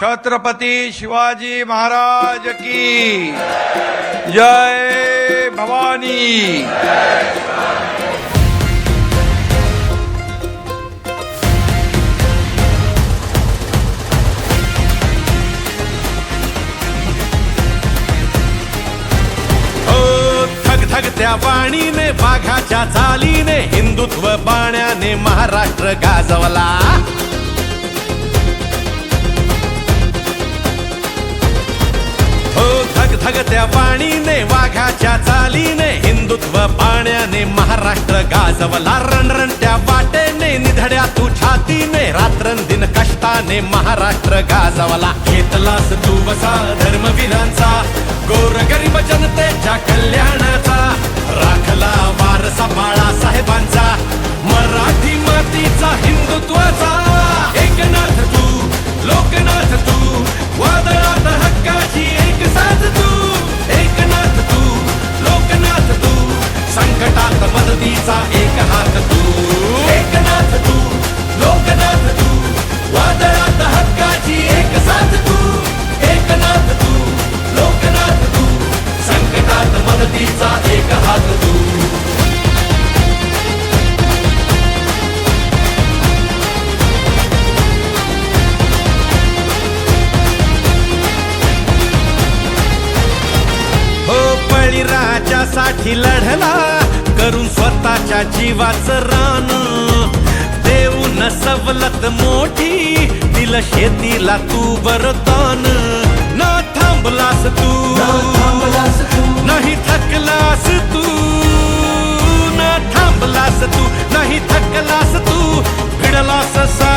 छत्रपती शिवाजी महाराज की जय भवानी। हो धग त्या वाणीने वाघाच्या चालीने हिंदुत्व बाण्याने महाराष्ट्र गाजवला. वाहत्या पाणीने वाघाच्या चालीने हिंदुत्व पाण्याने महाराष्ट्र गाजवला रणरणत्या वाटेने निधड्या तू छातीने रात्रंदिन कष्टाने महाराष्ट्र गाजवला. घेतलास तू वसा धर्मवीरांचा गोर गरीब जनतेच्या कल्याणाचा राखला संकटात एक हात तू. एकनाथ तू लोकनाथ तू वादळात हक्काची एक साथ तू. एकनाथ तू लोकनाथ तू संकटात मदतीचा एक हात तू. हो बळीराजासाठी लढला. करून स्वतःच्या जीवाचं रान. देऊन सवलत मोठी दिल शेतीला तू वरदान न थांबलास तू नाही थकलास तू. न थांबलास तू नाही थकलास तू. साऱ्या जगाला